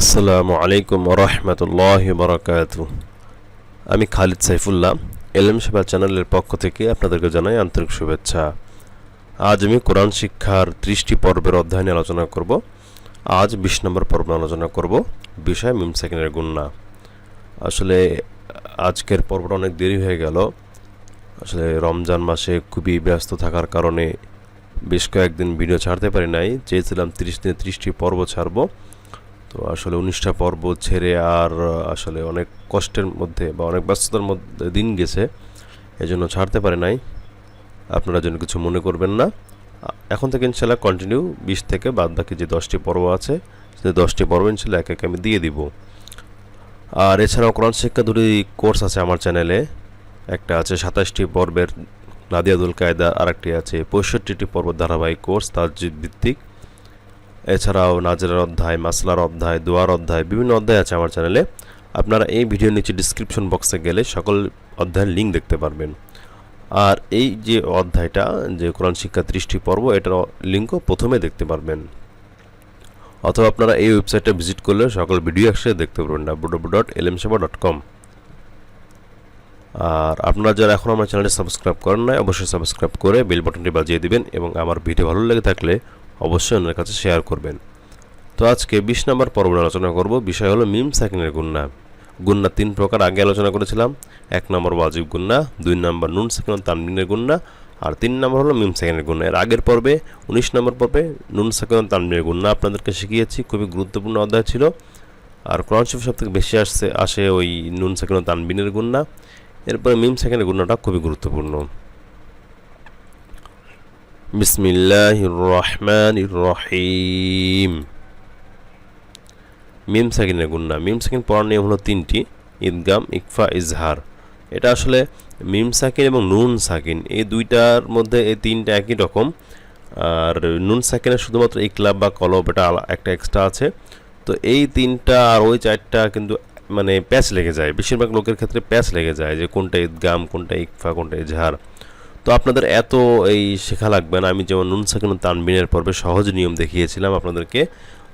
আসসালামু আলাইকুম রহমতুল্লাহ বরকাত আমি খালিদ সাইফুল্লাহ, এলএম সেবা চ্যানেলের পক্ষ থেকে আপনাদেরকে জানাই আন্তরিক শুভেচ্ছা। আজ আমি কোরআন শিক্ষার ত্রিশটি পর্বের অধ্যয়নে আলোচনা করব। আজ বিশ নম্বর পর্ব আলোচনা করব, বিষয় মিম সেকেন্ডের গুন্না। আসলে আজকের পর্বটা অনেক দেরি হয়ে গেল। আসলে রমজান মাসে খুবই ব্যস্ত থাকার কারণে বেশ কয়েকদিন ভিডিও ছাড়তে পারি নাই। চেয়েছিলাম তিরিশ দিনে ত্রিশটি পর্ব ছাড়বো। তো আসলে উনিশটা পর্ব ছেড়ে আর আসলে অনেক কষ্টের মধ্যে বা অনেক ব্যস্ততার মধ্যে দিন গেছে, এজন্য ছাড়তে পারে নাই। আপনারা যেন কিছু মনে করবেন না। এখন থেকে ইনশাল্লাহ কন্টিনিউ বিশ থেকে বাদ বাকি যে দশটি পর্ব আছে সে দশটি পর্ব ইনশাল্লাহ এক এক আমি দিয়ে দিব। আর এছাড়াও কোরআন শিক্ষা দুটি কোর্স আছে আমার চ্যানেলে। একটা আছে সাতাশটি পর্বের নাদিয়াদুল কায়দা আর একটি আছে পঁয়ষট্টিটি পর্ব ধারাবাহিক কোর্স তাজিদ ভিত্তিক। এছাড়াও নাজের অধ্যায়, মাসলার অধ্যায়, দোয়ার অধ্যায়, বিভিন্ন অধ্যায় আছে আমার চ্যানেলে। আপনারা এই ভিডিওর নিচে ডিসক্রিপশন বক্সে গেলে সকল অধ্যায়ের লিঙ্ক দেখতে পারবেন। আর এই যে অধ্যায়টা, যে কোরআন শিক্ষা ত্রিশটি পর্ব, এটার লিঙ্কও প্রথমে দেখতে পারবেন। অথবা আপনারা এই ওয়েবসাইটটা ভিজিট করলে সকল ভিডিও একসাথে দেখতে পারবেন ডাব্লু ডট এলএমসেবা ডট কম আর আপনারা যারা এখন আমার চ্যানেলটি সাবস্ক্রাইব করেন না অবশ্যই সাবস্ক্রাইব করে বেল বাটনটি বাজিয়ে দিবেন এবং আমার ভিডিও ভালো লেগে থাকলে অবশ্যই অন্যের কাছে শেয়ার করবেন। তো আজকে বিশ নম্বর পর্ব আলোচনা করব, বিষয় হলো মিম সাকিনের গুন্না। গুন্না তিন প্রকার আগে আলোচনা করেছিলাম। এক নম্বর ওয়াজিব গুন্না, দুই নম্বর নুন সাকিন তানবিনের গুন্না, আর তিন নম্বর হলো মিম সাকিনের গুন্না। এর আগের পর্বে, উনিশ নম্বর পর্বে নুন সাকিন তানবিনের গুন্না আপনাদেরকে শিখিয়েছি, খুবই গুরুত্বপূর্ণ অধ্যায় ছিল। আর কোরআন শরীফ সব থেকে বেশি আসছে, আসে ওই নুন সাকিন তানবিনের গুন্না। এরপরে মিম সেকেন্ডের গুণটা খুবই গুরুত্বপূর্ণ। বিসমিল্লাহ রহমান রহিম মিম সেকেন্ডের গুন্না। মিম সেকেন্ড পড়ার নিয়ম হলো তিনটি। ঈদগাম, ইকফা, ইজহার। এটা আসলে মিম সাকিন এবং নুন সাকিন। এই দুইটার মধ্যে এই তিনটা একই রকম। আর নুন সাকিনের শুধুমাত্র ইকলাব বা কলব, এটা একটা এক্সট্রা আছে। তো এই তিনটা আর ওই চারটা কিন্তু মানে প্যাচ লেগে যায়। বেশিরভাগ লোকের ক্ষেত্রে প্যাচ লেগে যায় যে কোনটা ঈদগাম, কোনটা ইকফা, কোনটা ইজহার। তো আপনাদের এত এই শেখা লাগবে না। আমি যেমন নুন সাকিন তানবিনের পর্বে সহজ নিয়ম দেখিয়েছিলাম আপনাদেরকে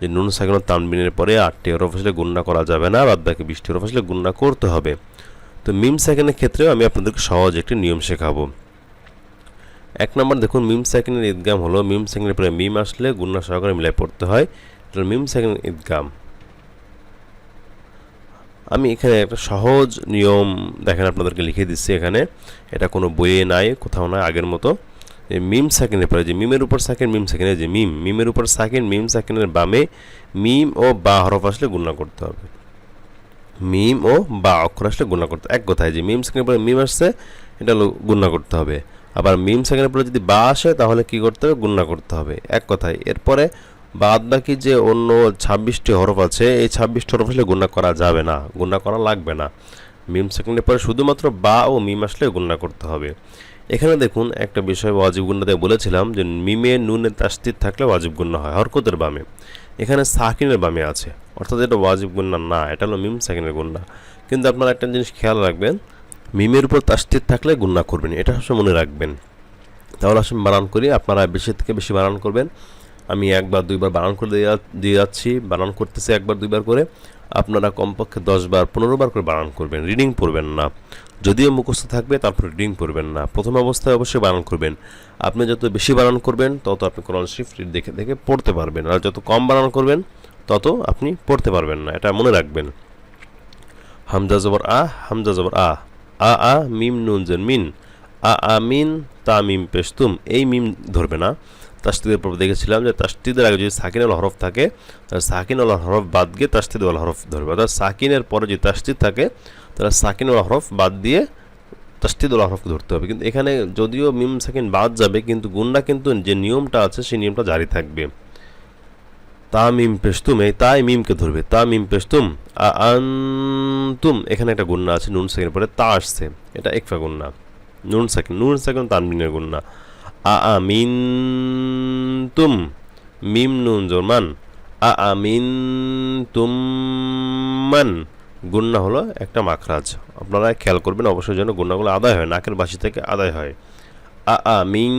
যে নুন সাকিন তানবিনের পরে আটটি হরফ আসলে গুণনা করা যাবে না বাদ বাকি বিশটি হরফ আসলে গুণনা করতে হবে। তো মিম সেকেন্ডের ক্ষেত্রেও আমি আপনাদেরকে সহজ একটি নিয়ম শেখাবো। এক নম্বর দেখুন, মিম সেকেন্ডের ঈদগাম হলো, মিম সেকেন্ডের পরে মিম আসলে গুণনা সহকারে মিলাই পড়তে হয়। মিম সেকেন্ড ঈদগাম। আমি এখানে একটা সহজ নিয়ম দেখেন আপনাদেরকে লিখে দিচ্ছি এখানে। এটা কোনো বইয়ে নাই, কোথাও নাই, আগের মতো। মিম সাকিনের পরে, যে মিমের উপর সাকিন, মিম সাকিনের, যে মিম, মিমের উপর সাকিন, মিম সাকিনের বামে মিম ও বা হরফ আসলে গুণা করতে হবে। মিম ও বা অক্ষর আসলে গুণা করতে এক কথায়, যে মিম সাকিনের পরে মিম আসছে, এটা গুণা করতে হবে। আবার মিম সাকিনের পরে যদি বা আসে, তাহলে কি করতে হবে? গুণা করতে হবে। এক কথায়, এরপরে বাদ বাকি যে অন্য ছাব্বিশটি হরফ আছে, এই ছাব্বিশটি হরফ আসলে গুণা করা যাবে না, গুণা করা লাগবে না। মিম সেকেন্ডের পরে শুধুমাত্র বা ও মিম আসলে গুণা করতে হবে। এখানে দেখুন, একটা বিষয় ওয়াজিব গুন্নাতে বলেছিলাম যে মিমে নুনে তাস্তির থাকলে ওয়াজিব গুন্না হয়, হরকতের বামে। এখানে সাকিনের বামে আছে, অর্থাৎ এটা ওয়াজিব গুন্না না, এটা হলো মিম সাকিনের গুন্না কিন্তু আপনারা একটা জিনিস খেয়াল রাখবেন, মিমের উপর তাস্তির থাকলে গুন্না করবেন, এটা সবসময় মনে রাখবেন। তাহলে আসলে বানান করি, আপনারা বেশি থেকে বেশি বানান করবেন। আমি একবার, দুইবার বানান করে দিয়ে যাচ্ছি। বানান করতেছি একবার, দুইবার করে। আপনারা কমপক্ষে দশবার পনেরো বার করে বানান করবেন। রিডিং পড়বেন না। যদিও মুখস্থ থাকবে, তারপর রিডিং পড়বেন না। প্রথম অবস্থায় অবশ্যই বানান করবেন। আপনি যত বেশি বানান করবেন, তত আপনি কোরআন শরীফ দেখে দেখে পড়তে পারবেন। আর যত কম বানান করবেন, তত আপনি পড়তে পারবেন না। এটা মনে রাখবেন। হামজা জবর আ, হামজা জবর আ। আ আ, মিম, নুন, জেন, মিন। আ আ, মিন, তা, মিম পেস্তুম এই মিম ধরবে না। তাস্তিদের পর দেখেছিলাম যে তাস্তিদের আগে যদি সাকিন আল হরফ থাকে, তাহলে সাকিন আল হরফ বাদ দিয়ে তাস্তিদ আল হরফ ধরবে। অর্থাৎ সাকিনের পরে যদি তাস্তিদ থাকে, তাহলে সাকিন আল হরফ বাদ দিয়ে তাস্তিদ আল হরফকে ধরতে হবে। কিন্তু এখানে যদিও মিম সাকিন বাদ যাবে, কিন্তু গুন্ডা কিন্তু যে নিয়মটা আছে, সেই নিয়মটা জারি থাকবে। তা মিম পেস্তুম এই তাই মিমকে ধরবে। তা মিম পেস্তুম আন্তুম, এখানে একটা গুন্না আছে, নুন সাকিনের পরে তা আসছে। এটা একফা গুন্না নুন সাকিন নুন সাকিন তানবিনের গুন্না আ তুম মিম নুন জোরমান আ তুম মান। গুন্না হলো একটা মাখরাজ। আপনারা খেয়াল করবেন, অবশ্যই যেন গুন্নাগুলো আদায় হয়, নাকের বাসি থেকে আদায় হয়। আ আমিন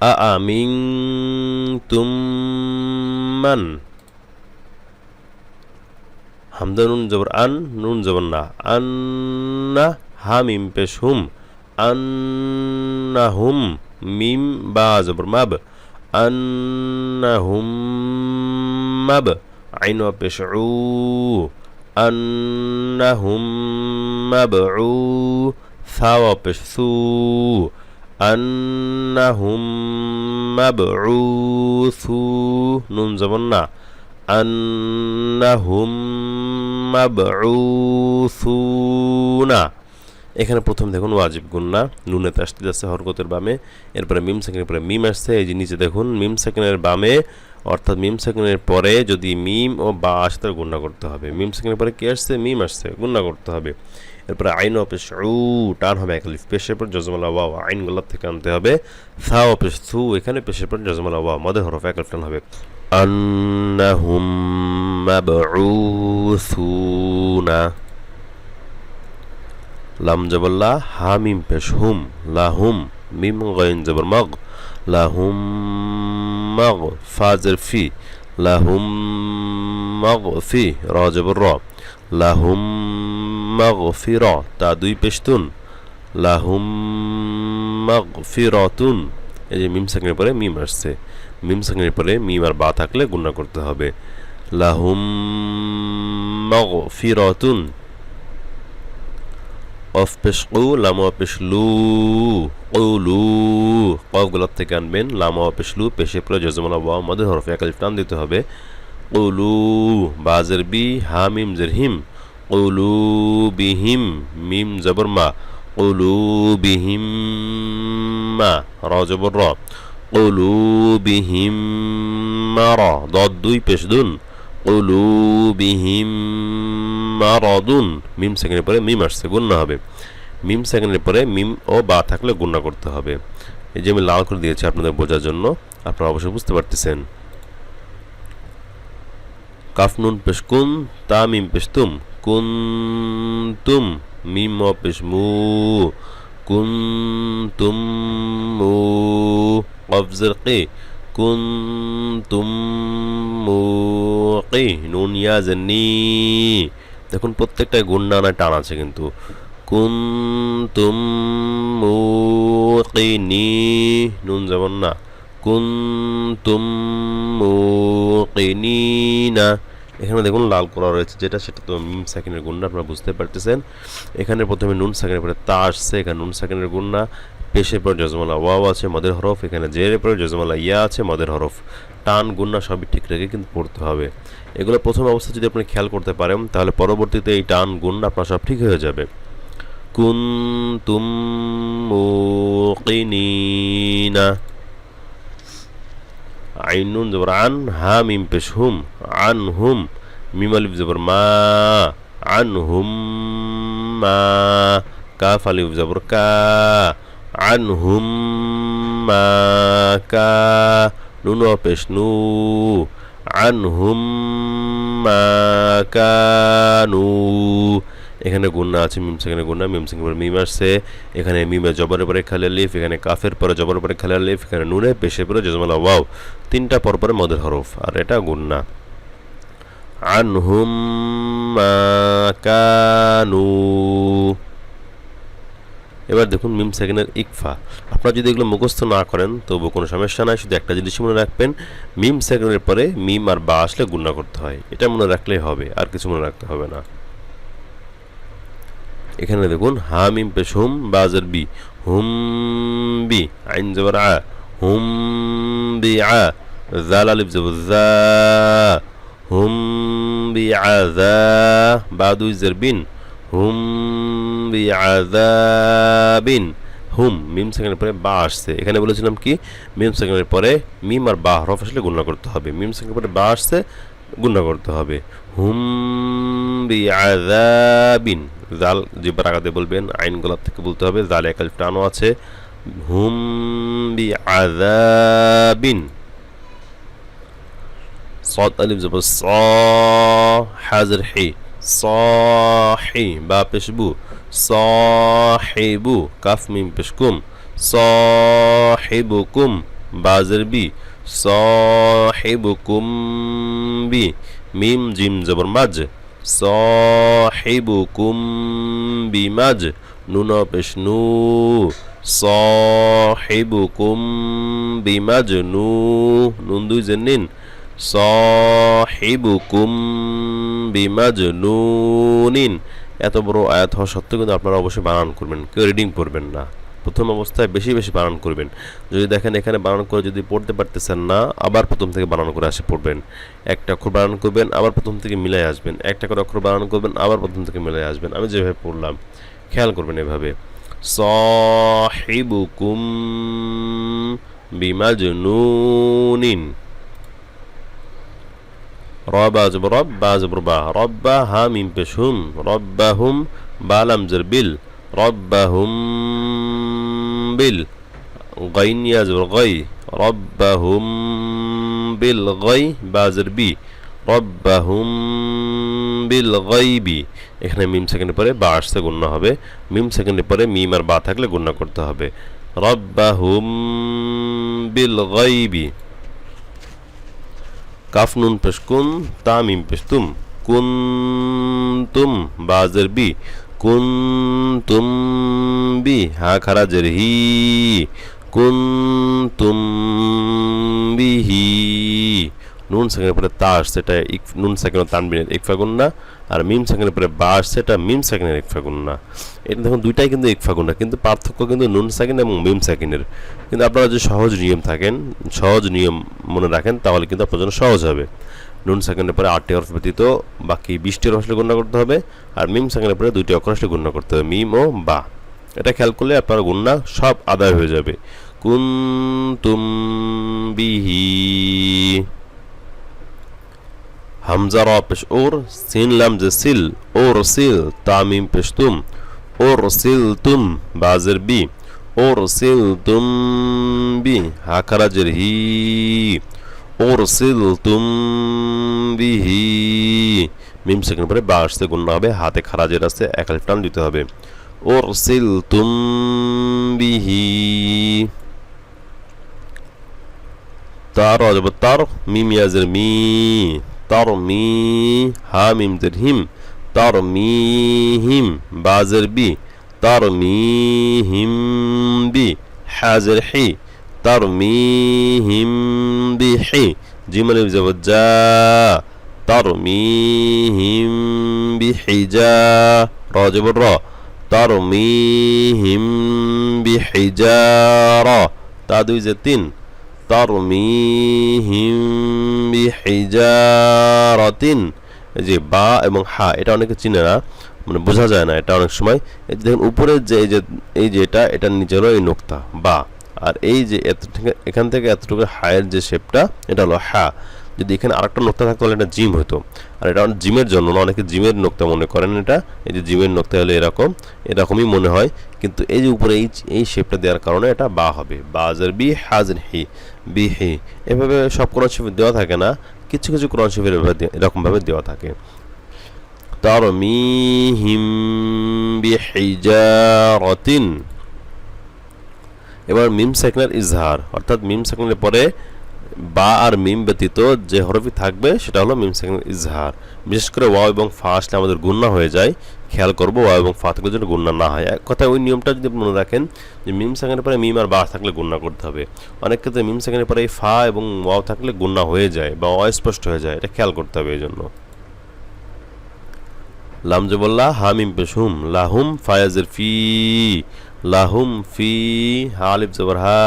আ আমিন তুম মান। হামদা নুন জবর আন, নুন জবর না। আন্না হা মিম পেশ হুম। আন্নাহুম মিম বা জবর মাব আন্নাহুম মাব আইন পেশ উ আন্নাহুম মাবউ থা পেশ সু আন্নাহুম মাবউসু নুন এখানে প্রথম দেখুন ওয়াজিব গুন্না নুনেতে আসতে যাচ্ছে হরকতের বামে এরপরে মিম সেকেন্ডের পরে মিম আসছে এই যে নিচে দেখুন মিম সেকেন্ডের বামে অর্থাৎ মিম সেকেন্ডের পরে যদি মিম ও বা আসে তার গুণা করতে হবে মিম সেকেন্ডের পরে কি আসছে মিম আসছে গুণা করতে হবে এরপরে আইন অপেশ উ টান হবে একালিফ পেশের পর জজমালা ওয়াও আইন গোলাপ থেকে আনতে হবে থা অপেশ থু এখানে পেশের পর জজমালা ওয়াও মদের হরফ একালিফ টান হবে أنهم مبعوثون লাম জবর লা, হা, মিম, পেশ, হুম লাহুম মিম গইন জবর মগ লাহুম মগ ফাজর ফি লাহুম মগ, ফি, র জবর র লাহুম মগ, ফি, র, তা, দুই, পেশতুন লাহুম মগ, ফি রতুন এই যে মিম সেকেন্ডের পরে মিম আসছে, মিম সেকেন্ডের পরে মিম আর বা থাকলে গুণা করতে হবে লাহুম মগ, ফি রতুন অফ পেশ কু লামা পেশ লু কৌলু কফ গোলাপ থেকে আনবেন, লামা পেশ লু, পেশে পরে জজমালা ওয়া মধ্যে হরফে একালিফ টান দিতে হবে। কৌলু বাজের বি হা, মিম, জের হিম। কৌলু বিহিম মিম, জবর, মা। কৌলু বিহিম মা, র, জবর, র। কৌলু বিহিম মা, র। দদ, দুই, পেশ, দুন। কলুবিহিম মারাদুন, মিম সেকেন্ডের পরে মিম আসছে, গুণনা হবে। মিম সেকেন্ডের পরে মিম ও বা থাকলে গুণনা করতে হবে। এই যে আমি লাল করে দিয়েছি আপনাদের বোঝার জন্য, আপনারা অবশ্যই বুঝতে পারতেছেন। কাফ নুন পেশ কুন, তা মিম পেশ তুম। কুন তুম, মিম ও পেশ মু। কুন তুম মু। কফজের কে। কুন্তুম মুকিনুন ইয়াজনি দেখুন প্রত্যেকটা গুন্না না টান আছে কিন্তু। কুন্তুম মুকিনি, নুন যেমন না, কুন্তুম মুকিনিনা। এখানে দেখুন, লাল করা রয়েছে, যেটা সেটা তো মিম সেকেন্ডের গুণনা, আপনারা বুঝতে পারতেছেন। এখানে প্রথমে নুন সেকেন্ডের পরে তা আসছে, এখানে নুন সেকেন্ডের গুণনা। পেশের পর জজমালা ওয়াও আছে, মদের হরফ, এখানে জেরের পরে জজমালা ইয়া আছে, মদের হরফ। টান, গুন্না সবই ঠিক রেখে কিন্তু পড়তে হবে। এগুলো প্রথম অবস্থা যদি আপনি খেয়াল করতে পারেন, তাহলে পরবর্তীতে এই টান, গুন্না আপনার সব ঠিক হয়ে যাবে। কুন তুম আইনুন জবর আন, হা, মিম, পেশ, হুম, আন, হুম, মিম, আলিফ জবর মা, আন, হুম, মা, কাফ, আলিফ জবর কা, আন, হুম, মা, কা নুন পেশ নু আন হুম মা কানু। এখানে গুন্না আছে, মিম সেখানে গুন্না, মিম সিং পরে মিম আসছে। এখানে মিমে জবরের পরে খালে লিফ, এখানে কাফের পরে জবরের পরে খালে লিফ, এখানে নুনে পেশে পরে জজমালা, ওয়াও, তিনটা পর পরে মদের হরফ, আর এটা গুন্না। আনহুম কানু। এবার দেখুন মিম সেকেন্ডের ইকফা। আপনারা যদি এগুলো মুখস্থ না করেন, তবু কোনো সমস্যা নাই, শুধু একটা জিনিস মনে রাখবেন, মিম সেকেন্ডের পরে মিম আর বা আসলে গুণা করতে হয়। এটা মনে রাখলেই হবে, আর কিছু মনে রাখতে হবে না। এখানে দেখুন, হা, মিম, পেশ, হুম বাজার বি। হুম, বি, আইন জবর আ। হুম, বি, আ জাল আলিফ জবর জা। হুম, বি, আ, জা, বা, দুই, জের, বিন। হুম বি আযাবিন হুম মিম সেকেন্ডের পরে বা আসছে এখানে বলেছিলাম কি মিম সেকেন্ডের পরে মিম আর বা হরফ আসলে গুণনা করতে হবে মিম সেকেন্ডের পরে বা আসছে গুণনা করতে হবে হুম বি আযাবিন জাল জিব্বার আগাতে বলবেন আইন গোলাপ থেকে বলতে হবে জাল একাল টানো আছে হুম বি আযাবিন صاد ألف زبر صا حازر حي সহি বা পেশবু সহেবু কাফ মিম পেশকুম সহেবুকুম বাজের বি সহেবুকুম বি মিম জিম জবর মাজ সহেবুকুম বি মাজ নুন পেশ নু সহেবুকুম বি মাজ নু নুন দুই জেন নিন সাহিবুকুম বিমাজনুনিন। এত বড় আয়াত হওয়া সত্ত্বেও কিন্তু আপনারা অবশ্যই বানান করবেন, কেউ রিডিং পড়বেন না। প্রথম অবস্থায় বেশি বেশি বানান করবেন। যদি দেখেন এখানে বানান করে যদি পড়তে পারতেছেন না, আবার প্রথম থেকে বানান করে আসে পড়বেন। একটা অক্ষর বানান করবেন, আবার প্রথম থেকে মিলাই আসবেন। একটা করে অক্ষর বানান করবেন, আবার প্রথম থেকে মিলাই আসবেন। আমি যেভাবে পড়লাম, খেয়াল করবেন এভাবে। সাহিবুকুম বিমাজনুনিন। রবা জবর রব বা জবর বা রব্বা হা মিম পেশ হুম রব্বাহুম বালাম জের বিল রব্বাহুম বিল গাইন ইয়া জবর গাই রব্বাহুম বিল গাই বা জের বি রব্বাহুম বিল গাইবি এখানে মিম সেকেন্ডের পরে বা আসতে গুণ্য হবে, মিম সেকেন্ডের পরে মিম আর বা থাকলে গুণ্য করতে হবে। রব্বাহুম বিল গাইবি কাফ নুন পেশ কুন তা মিম পেশ তুম। কুন তুম বাজের বি। কুন তুম বি, হা খারা জের হি। কুন তুম বিহি নুন সেকেন্ডের পরে তা আসছে এটা নুন সেকেন্ড তানবিনের ইকফা গুন্না আর মিম সেকেন্ডের পরে বা আসছে এটা মিম সেকেন্ডের ইকফা গুন্না এটা দেখুন, দুইটাই কিন্তু ইকফা গুন্না কিন্তু পার্থক্য কিন্তু নুন সেকেন্ড এবং মিম সেকেন্ডের। কিন্তু আপনারা যদি সহজ নিয়ম থাকেন, সহজ নিয়ম মনে রাখেন, তাহলে কিন্তু আপনার জন্য সহজ হবে। নুন সেকেন্ডের পরে আটটি অর্থ ব্যতীত, বাকি বিশটি আসলে গণ্য করতে হবে, আর মিম সেকেন্ডের পরে দুইটি অক্ষর আসলে গণ্য করতে হবে, মিম ও বা। এটা খেয়াল করলে আপনার গুন্না সব আদায় হয়ে যাবে। কুন তুম বিহি। হামজা র পেশ ওর সিন লাম যে সিল ওর সিল তামিম পেশ তুম ওর সিল তুম বাজের বি ওর সিল তুম বি হাকারাজের হি ওর সিল তুম বিহি মিম সেকেন্ড পরে বা আসতে গুণ হবে হাতে খারাজের আসতে এক আলিফ টান দিতে হবে ওর সিল তুম বিহি তার অজব তার মিম ইয়াজের মি তার মি হা মিম জের হিম তার মি বাজের বি তার মি হিম বি হাজের হি তার মি হিম বি হি, জিমল জব যা তার মি হিম বি হিজা, রজব র তার মি হিম বি হিজারা তা দুই যে তিন তারমিহিম বিহিজারতিন এই যে বা এবং হা, এটা অনেকে চিনে না মানে বোঝা যায় না এটা অনেক সময়। এই দেখুন উপরের যে, এই যে এই যে এটা, এটার নিচে এই নোক্তা, বা। আর এই যে এত এখান থেকে এতটুকু হায়ের যে শেপটা এটা হলো হা। যদি এখানে আরেকটা নোক্তা থাকতো, তাহলে এটা জিম হতো। আর এটা জিমের জন্য না, অনেকে জিমের নোক্তা মনে করেন এটা। এই যে জিমের নোক্তা হলে এরকম, এরকমই মনে হয়। কিন্তু এই যে উপরে এই শেপটা দেওয়ার কারণে এটা বা হবে। বাজার বি হাজার হি, বি হি। এভাবে সব কোরআন শরীফে দেওয়া থাকে না। কিছু কিছু কোরআন শরীফের এরকমভাবে দেওয়া থাকে। তারমিহিম বিহিজারাতিন। এবার মিম সেকনের ইজহার, অর্থাৎ মিম সেকনের পরে বা আর মিম ব্যতীত যে হরফি থাকবে, সেটা হলো মিম সেকেন্ড ইজহার। বিশেষ করে ওয়া এবং ফা আসলে আমাদের গুন্না হয়ে যায়। খেয়াল করব ওয়া এবং ফা থাকলে যেন গুন্না না হয়। এক কথায় ওই নিয়মটা যদি মনে রাখেন, যে মিম সেকেন্ডের পরে মিম আর বা থাকলে গুন্না করতে হবে। অনেক ক্ষেত্রে মিম সেকেন্ডের পরে এই ফা এবং ওয়াও থাকলে গুন্না হয়ে যায় বা অস্পষ্ট হয়ে যায়, এটা খেয়াল করতে হবে এই জন্য লাম জবল্লা হামিম পেশুম লাহুম ফায়াজের ফি, লাহুম ফি হালিফ জবর হা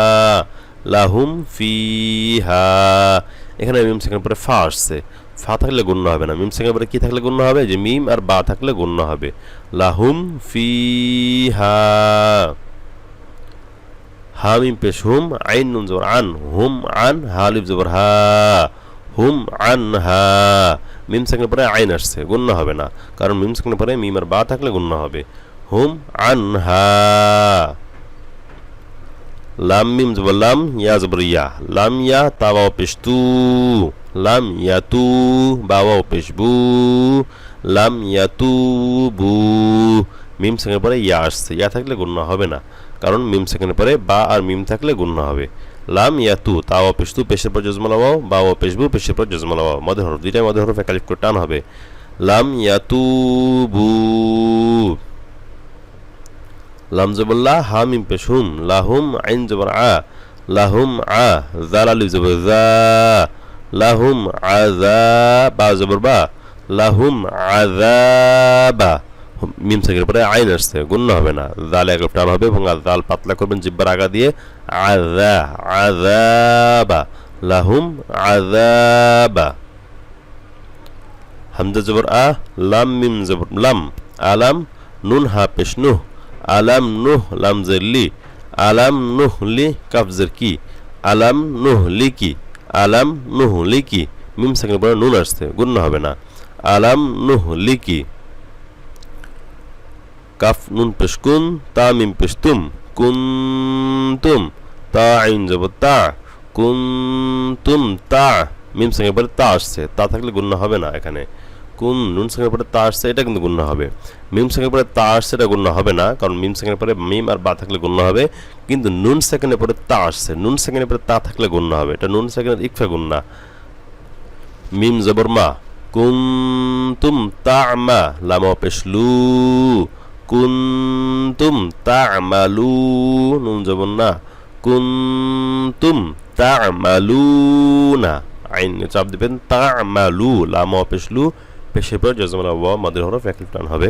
লাহুম ফি হা এখানে মিম সেকেন্ড পরে ফা আসছে। ফা থাকলে গণ্য হবে না। মিম সেকেন্ড পরে কি থাকলে গণ্য হবে? যে মিম আর বা থাকলে গণ্য হবে। লাহুম ফি হা হা মিম পেশ হুম, আইন নুন জবর আন, হুম আন হালিফ জবর হা, হুম আন, হা। মিম সেকেন্ড পরে আইন আসছে, গণ্য হবে না। কারণ মিম সেকেন্ড পরে মিম আর বা থাকলে গণ্য হবে। হুম আন, হা। লাম মিম লাম ইয়া জবর ইয়া লাম ইয়া তাওয়াও পেশ তু লাম ইয়া তু বাওয়াও পেশ বু লাম ইয়া তু বু মিম সেকেন্ডের পরে ইয়া আসছে ইয়া থাকলে গুণ হবে না কারণ মিম সেকেন্ডের পরে বা আর মিম থাকলে গুণ হবে লাম ইয়াতু তাও পেশতু পেশের পর জজমালা ওয়াও বা ও পেশবু পেশের পর জজমালা ওয়াও মধ্যে হরফ দুইটাই মধ্যে হরফ একালিফ করে টান হবে লাম ইয়াতুবু লাম জবল্লা হা মিম পেশ হুম লাহুম আইন জবর আ, লাহুম আ জাল আলিফ জবর জা, লাহুম আযা বা জবর বা, লাহুম আযাবা মিম সাকির পরে আইন আসছে গুণ হবে না। জাল এক টান হবে এবং জাল পাতলা করবেন, জিব্বার আগা দিয়ে আযা আযাবা লাহুম আযাবা হামজা জবর আ, লাম মিম জবর, লাম আলাম নুন হা পেশ আলাম নুহ লাম জের লি আলাম নুহ লি কাফ জের কি আলাম নুহ লি কি আলাম নুহ লি কি মিম সেকেন্ড পরে নুন আসছে গুণ হবে না আলাম নুহ লি কি কাফ নুন পেশ কুন তা মিম পেশ তুম কুন্তুম তা আইন যাব তা কুন্তুম তা মিম সঙ্গে পরে তা আসছে তা থাকলে গুণ হবে না এখানে কোন নুন সঙ্গে পরে তা আসছে, এটা কিন্তু গুণ হবে। মিম সঙ্গে পরে তা আসছে, এটা গুণ হবে না, কারণ মিম সঙ্গে পরে মিম আর বা থাকলে গুণ হবে, কিন্তু নুন সেকেন্ডে পরে তা আসছে। নুন সেকেন্ডে পরে তা থাকলে গুণ হবে, এটা নুন সেকেন্ডের ইকফা গুণ মিম জবর মা, কুন্তুম তা'মা লাম পেশলু, কুন্তুম তা'মালু, নুন জবর না, কুন্তুম তা'মালুনা, আইন চাপ দিবেন, তা'মালু, লাম পেশলু পেশের পর জজমালা ওয়া মাদের হরফ একই টান হবে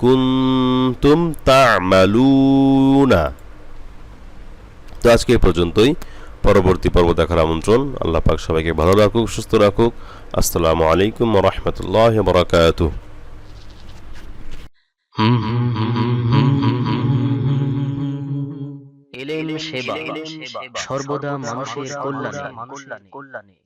কুন্তুম তা'মালুনা। তো আজকে পর্যন্তই। পরবর্তী পর্ব দেখার আমন্ত্রণ। আল্লাহ পাক সবাইকে ভালো রাখুক সুস্থ রাখুক। আসসালামু আলাইকুম রহমতুল্লাহ বরাকাতুহ। এলেন সেবা সর্বদা মানুষের কল্যাণে।